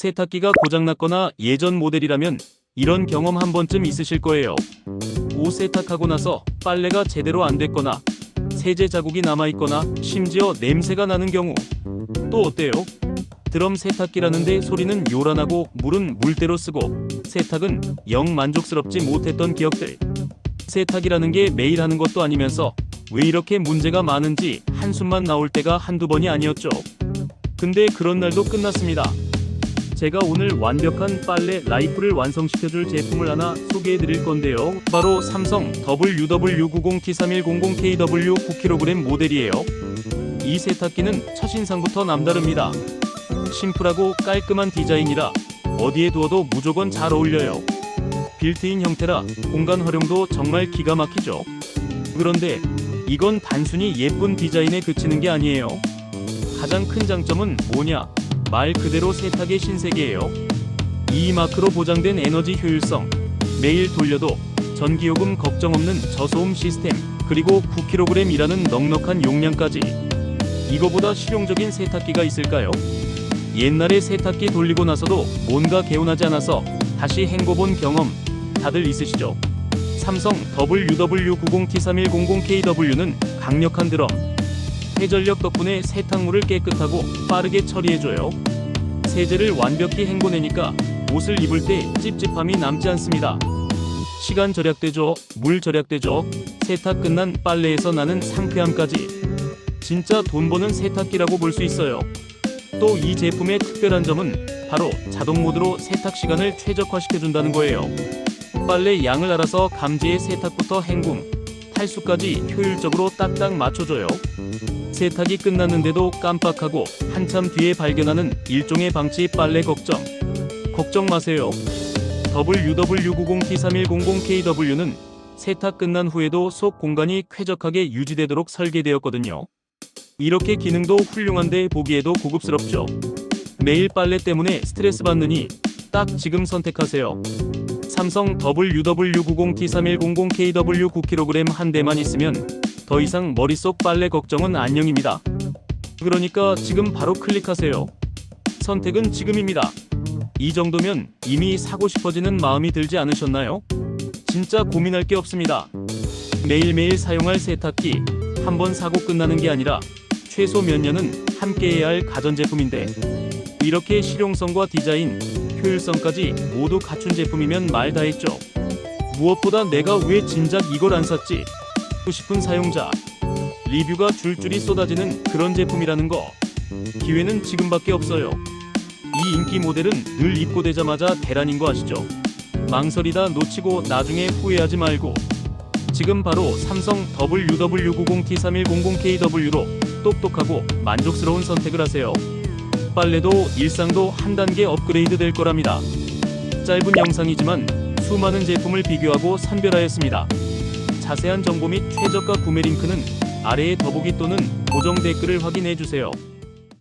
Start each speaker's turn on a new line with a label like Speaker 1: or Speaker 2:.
Speaker 1: 세탁기가 고장났거나 예전 모델이라면 이런 경험 한 번쯤 있으실 거예요. 옷 세탁하고 나서 빨래가 제대로 안 됐거나 세제 자국이 남아있거나 심지어 냄새가 나는 경우 또 어때요? 드럼 세탁기라는데 소리는 요란하고 물은 물대로 쓰고 세탁은 영 만족스럽지 못했던 기억들 세탁이라는 게 매일 하는 것도 아니면서 왜 이렇게 문제가 많은지 한숨만 나올 때가 한두 번이 아니었죠. 근데 그런 날도 끝났습니다. 제가 오늘 완벽한 빨래 라이프를 완성시켜줄 제품을 하나 소개해 드릴 건데요. 바로 삼성 WW90T3100KW 9kg 모델이에요. 이 세탁기는 첫인상부터 남다릅니다. 심플하고 깔끔한 디자인이라 어디에 두어도 무조건 잘 어울려요. 빌트인 형태라 공간 활용도 정말 기가 막히죠. 그런데 이건 단순히 예쁜 디자인에 그치는 게 아니에요. 가장 큰 장점은 뭐냐? 말 그대로 세탁의 신세계예요. 이 마크로 보장된 에너지 효율성, 매일 돌려도 전기요금 걱정 없는 저소음 시스템, 그리고 9kg이라는 넉넉한 용량까지. 이거보다 실용적인 세탁기가 있을까요? 옛날에 세탁기 돌리고 나서도 뭔가 개운하지 않아서 다시 헹궈본 경험 다들 있으시죠? 삼성 WW90T3100KW는 강력한 드럼, 회전력 덕분에 세탁물을 깨끗하고 빠르게 처리해줘요. 세제를 완벽히 헹궈내니까 옷을 입을 때 찝찝함이 남지 않습니다. 시간 절약되죠, 물 절약되죠, 세탁 끝난 빨래에서 나는 상쾌함까지. 진짜 돈 버는 세탁기라고 볼 수 있어요. 또 이 제품의 특별한 점은 바로 자동 모드로 세탁 시간을 최적화시켜준다는 거예요. 빨래 양을 알아서 감지해 세탁부터 헹굼, 탈수까지 효율적으로 딱딱 맞춰줘요. 세탁이 끝났는데도 깜빡하고 한참 뒤에 발견하는 일종의 방치 빨래 걱정. 걱정 마세요. WW90T3100KW는 세탁 끝난 후에도 속 공간이 쾌적하게 유지되도록 설계되었거든요. 이렇게 기능도 훌륭한데 보기에도 고급스럽죠. 매일 빨래 때문에 스트레스 받느니 딱 지금 선택하세요. 삼성 WW90T3100KW 9kg 한 대만 있으면 더 이상 머릿속 빨래 걱정은 안녕입니다. 그러니까 지금 바로 클릭하세요. 선택은 지금입니다. 이 정도면 이미 사고 싶어지는 마음이 들지 않으셨나요? 진짜 고민할 게 없습니다. 매일매일 사용할 세탁기 한 번 사고 끝나는 게 아니라 최소 몇 년은 함께 해야 할 가전제품인데 이렇게 실용성과 디자인, 효율성까지 모두 갖춘 제품이면 말 다 했죠. 무엇보다 내가 왜 진작 이걸 안 샀지? 싶은 사용자. 리뷰가 줄줄이 쏟아지는 그런 제품이라는 거. 기회는 지금밖에 없어요. 이 인기 모델은 늘 입고되자마자 대란인 거 아시죠? 망설이다 놓치고 나중에 후회하지 말고 지금 바로 삼성 WW90T3100KW로 똑똑하고 만족스러운 선택을 하세요. 빨래도 일상도 한 단계 업그레이드 될 거랍니다. 짧은 영상이지만 수많은 제품을 비교하고 선별하였습니다. 자세한 정보 및 최저가 구매 링크는 아래의 더보기 또는 고정 댓글을 확인해 주세요.